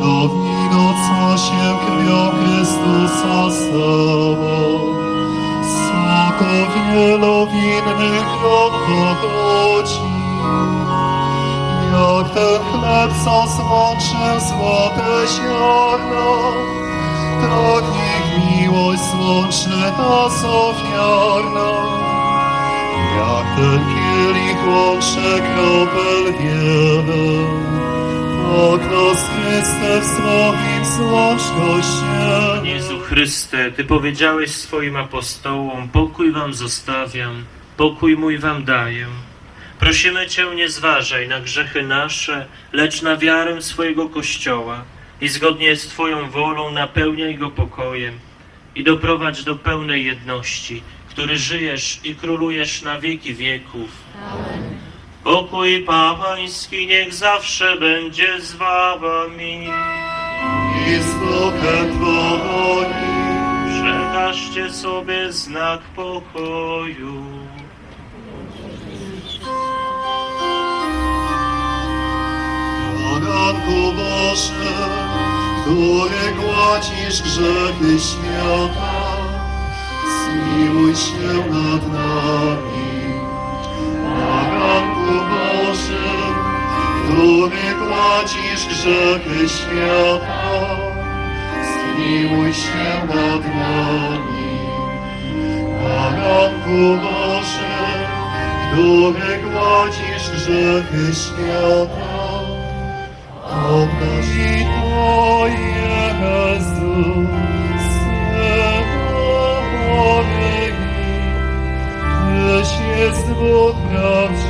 Nowi co się krwią Chrystusa stało. Soko wielowinnych rok pochodzi. Jak ten chleb, co złączył złote ziarno, tak niech miłość złączy nas ofiarna. Jak ten kielich łączy kropel wiele, nas Chryste w swoim złącz Kościele. Jezu Chryste, Ty powiedziałeś swoim apostołom, pokój wam zostawiam, pokój mój wam daję. Prosimy Cię, nie zważaj na grzechy nasze, lecz na wiarę swojego Kościoła i zgodnie z Twoją wolą napełniaj go pokojem i doprowadź do pełnej jedności, który żyjesz i królujesz na wieki wieków. Pokój Pański niech zawsze będzie z Wami. I z Twoim. Przekażcie sobie znak pokoju. Poganku Boże, który gładzisz grzechy świata, zmiłuj się nad nami. Poganku Boże, który gładzisz grzechy świata, zmiłuj się nad nami. Poganku Boże, który gładzisz grzechy świata, Obdarz i to Jezu, Synowy, Tyś jest Bóg prawdziwy,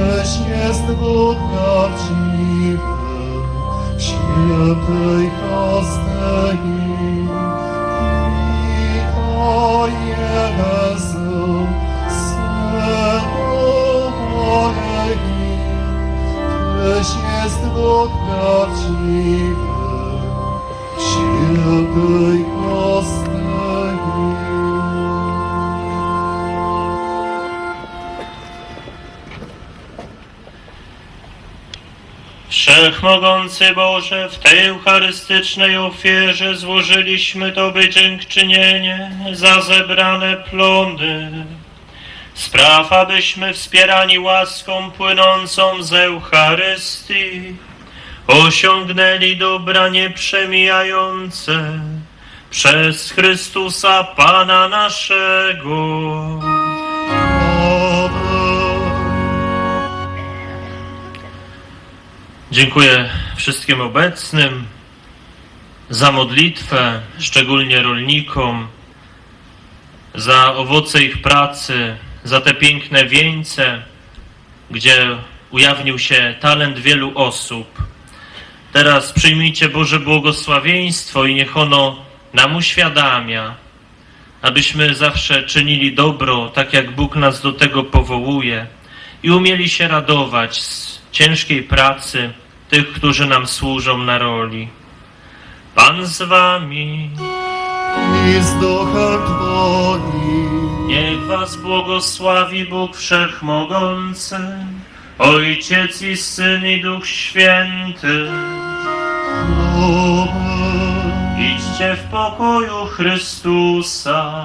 Tyś jest Bóg prawdziwy, świętej Kastei. I to Jezu, Synowy, Tyś jest Bóg prawdziwy, świętej Kastei. Wszechmogący Boże, w tej eucharystycznej ofierze złożyliśmy Tobie dziękczynienie za zebrane plony. Spraw, abyśmy wspierani łaską płynącą z Eucharystii osiągnęli dobra nieprzemijające przez Chrystusa Pana naszego. Dziękuję wszystkim obecnym za modlitwę, szczególnie rolnikom, za owoce ich pracy, za te piękne wieńce, gdzie ujawnił się talent wielu osób. Teraz przyjmijcie Boże błogosławieństwo i niech ono nam uświadamia, abyśmy zawsze czynili dobro, tak jak Bóg nas do tego powołuje i umieli się radować z ciężkiej pracy tych, którzy nam służą na roli. Pan z wami, I z duchem Twoim. niech was błogosławi Bóg Wszechmogący, Ojciec i Syn i Duch Święty. Amen. Idźcie w pokoju Chrystusa.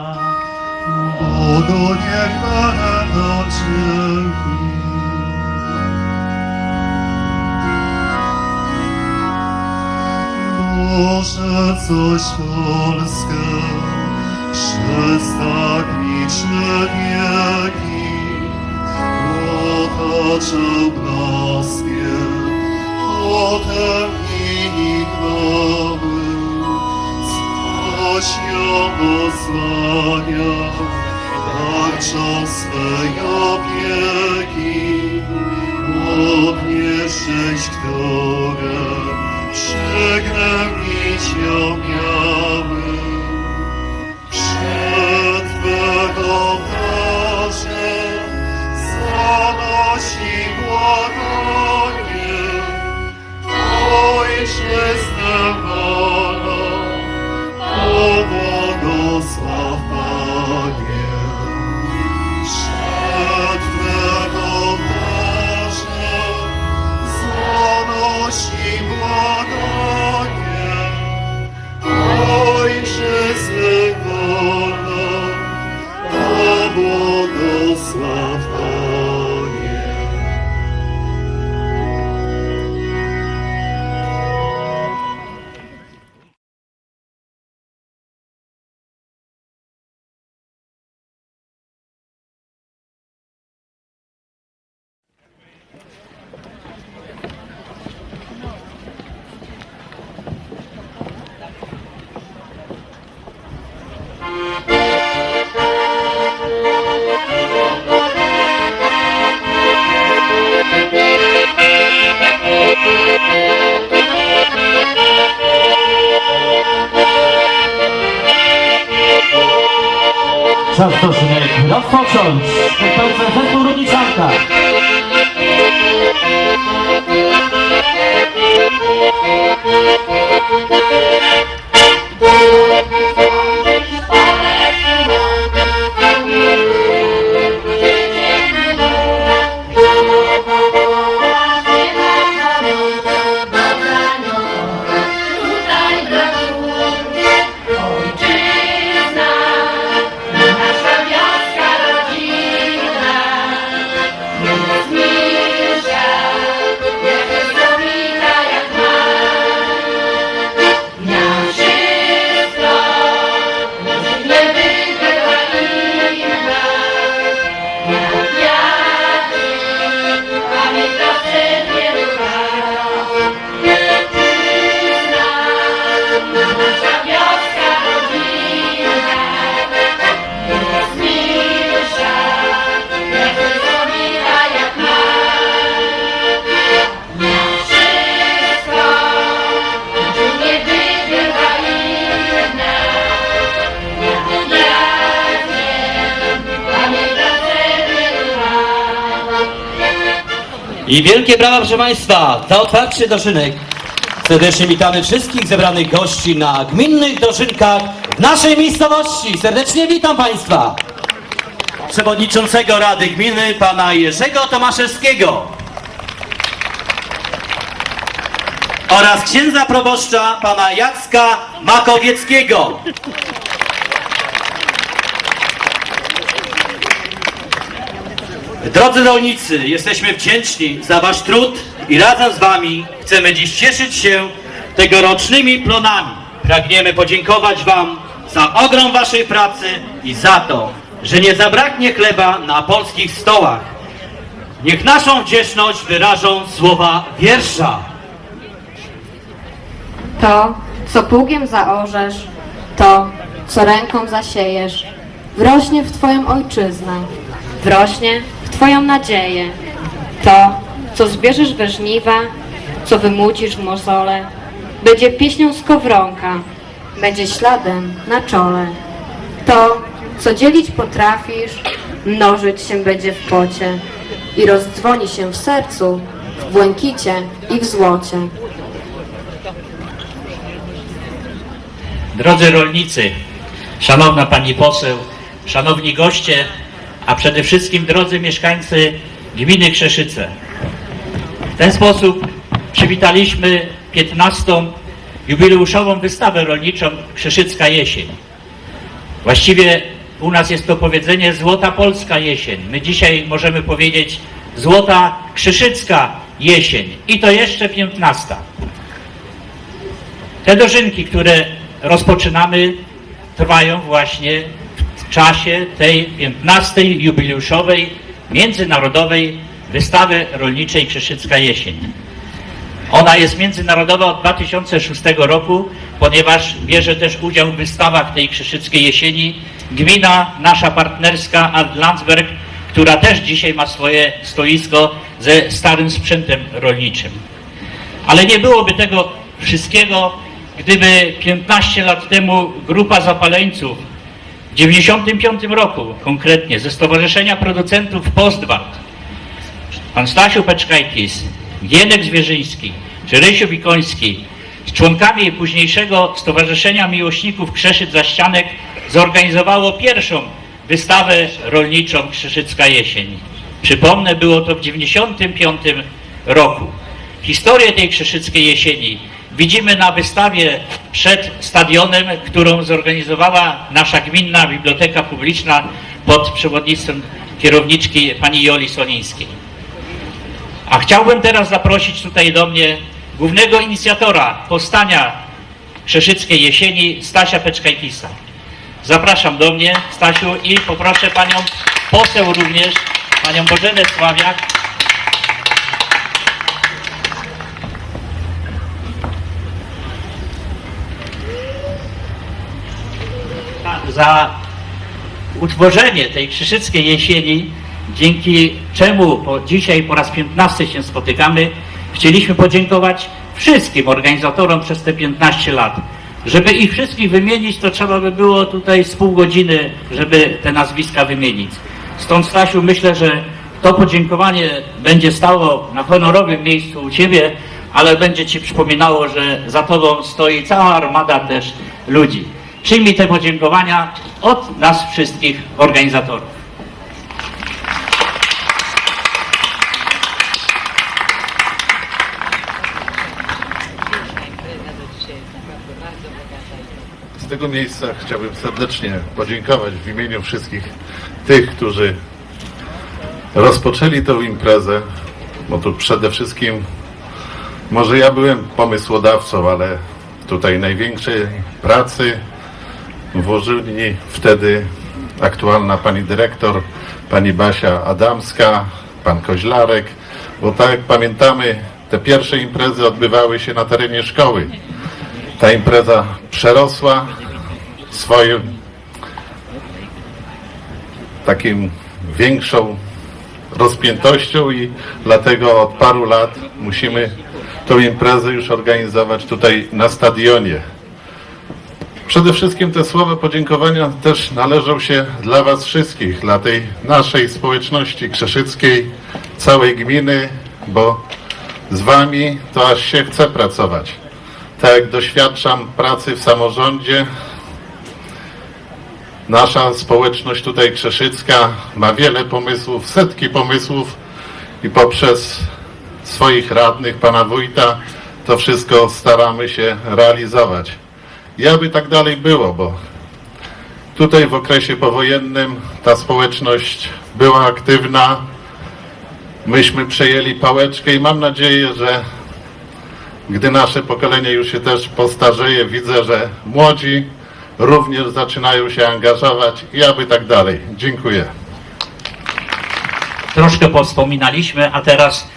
Bogu niech będą dzięki. Boże, coś Polskę przez tak liczne wieki. Otaczał blaskiem, potem i chwały. Coś ją osłania, tarczą swej opieki, sześć, które przygnębić miały. Przed Twego Czas dożynek rozpocząć. Pełce zespół Rudniczanka. I wielkie brawa, proszę Państwa, za otwarcie dożynek. Serdecznie witamy wszystkich zebranych gości na gminnych dożynkach w naszej miejscowości. Serdecznie witam Państwa. Przewodniczącego Rady Gminy, pana Jerzego Tomaszewskiego. Oraz księdza proboszcza, pana Jacka Makowieckiego. Drodzy rolnicy, jesteśmy wdzięczni za Wasz trud i razem z Wami chcemy dziś cieszyć się tegorocznymi plonami. Pragniemy podziękować Wam za ogrom Waszej pracy i za to, że nie zabraknie chleba na polskich stołach. Niech naszą wdzięczność wyrażą słowa wiersza. To, co pługiem zaorzesz, to, co ręką zasiejesz, wrośnie w Twoją ojczyznę, wrośnie w Twoją nadzieję. To, co zbierzesz we żniwa, co wymucisz w mozole, będzie pieśnią skowronka, będzie śladem na czole. To, co dzielić potrafisz, mnożyć się będzie w pocie i rozdzwoni się w sercu, w błękicie i w złocie. Drodzy rolnicy, szanowna pani poseł, szanowni goście, a przede wszystkim drodzy mieszkańcy gminy Krzeszyce. W ten sposób przywitaliśmy 15. jubileuszową wystawę rolniczą Krzeszycka Jesień. Właściwie u nas jest to powiedzenie Złota Polska Jesień. My dzisiaj możemy powiedzieć Złota Krzeszycka Jesień i to jeszcze 15. Te dożynki, które rozpoczynamy, trwają właśnie w czasie tej 15. jubileuszowej międzynarodowej wystawy rolniczej Krzeszycka Jesień. Ona jest międzynarodowa od 2006 roku, ponieważ bierze też udział w wystawach tej Krzeszyckiej Jesieni gmina nasza partnerska Adlandsberg, która też dzisiaj ma swoje stoisko ze starym sprzętem rolniczym. Ale nie byłoby tego wszystkiego, gdyby 15 lat temu grupa zapaleńców w 95 roku konkretnie ze Stowarzyszenia Producentów Postwart pan Stasiu Peczkajkis, Gienek Zwierzyński czy Rysiu Wikoński z członkami późniejszego Stowarzyszenia Miłośników Krzeszyc Zaścianek zorganizowało pierwszą wystawę rolniczą Krzeszycka Jesień. Przypomnę, było to w 95 roku. Historię tej Krzeszyckiej Jesieni widzimy na wystawie przed stadionem, którą zorganizowała nasza gminna biblioteka publiczna pod przewodnictwem kierowniczki pani Joli Solińskiej. A chciałbym teraz zaprosić tutaj do mnie głównego inicjatora powstania Krzeszyckiej Jesieni, Stasia Peczkajkisa. Zapraszam do mnie, Stasiu, i poproszę panią poseł również, panią Bożenę Sławiak, za utworzenie tej Krzyszyckiej Jesieni, dzięki czemu po, dzisiaj po raz 15 się spotykamy, chcieliśmy podziękować wszystkim organizatorom przez te 15 lat. Żeby ich wszystkich wymienić, to trzeba by było tutaj z pół godziny, żeby te nazwiska wymienić. Stąd Stasiu, myślę, że to podziękowanie będzie stało na honorowym miejscu u Ciebie, ale będzie Ci przypominało, że za Tobą stoi cała armada też ludzi. Przyjmij te podziękowania od nas wszystkich organizatorów. Z tego miejsca chciałbym serdecznie podziękować w imieniu wszystkich tych, którzy rozpoczęli tę imprezę, bo tu przede wszystkim może ja byłem pomysłodawcą, ale tutaj największej pracy włożyli wtedy aktualna pani dyrektor, pani Basia Adamska, pan Koźlarek, bo tak jak pamiętamy, te pierwsze imprezy odbywały się na terenie szkoły. Ta impreza przerosła swoim takim większą rozpiętością i dlatego od paru lat musimy tą imprezę już organizować tutaj na stadionie. Przede wszystkim te słowa podziękowania też należą się dla Was wszystkich, dla tej naszej społeczności krzeszyckiej, całej gminy, bo z Wami to aż się chce pracować. Tak doświadczam pracy w samorządzie, nasza społeczność tutaj krzeszycka ma wiele pomysłów, setki pomysłów i poprzez swoich radnych, pana wójta, to wszystko staramy się realizować. I aby tak dalej było, bo tutaj w okresie powojennym ta społeczność była aktywna. Myśmy przejęli pałeczkę i mam nadzieję, że gdy nasze pokolenie już się też postarzeje, widzę, że młodzi również zaczynają się angażować i aby tak dalej. Dziękuję. troszkę powspominaliśmy, a teraz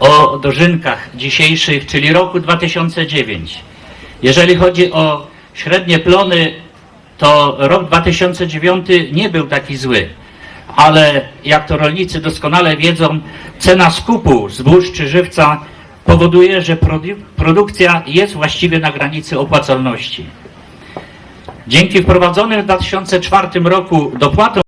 o dożynkach dzisiejszych, czyli roku 2009. Jeżeli chodzi o średnie plony, to rok 2009 nie był taki zły, ale jak to rolnicy doskonale wiedzą, cena skupu zbóż czy żywca powoduje, że produ- produkcja jest właściwie na granicy opłacalności. Dzięki wprowadzonym w 2004 roku dopłatom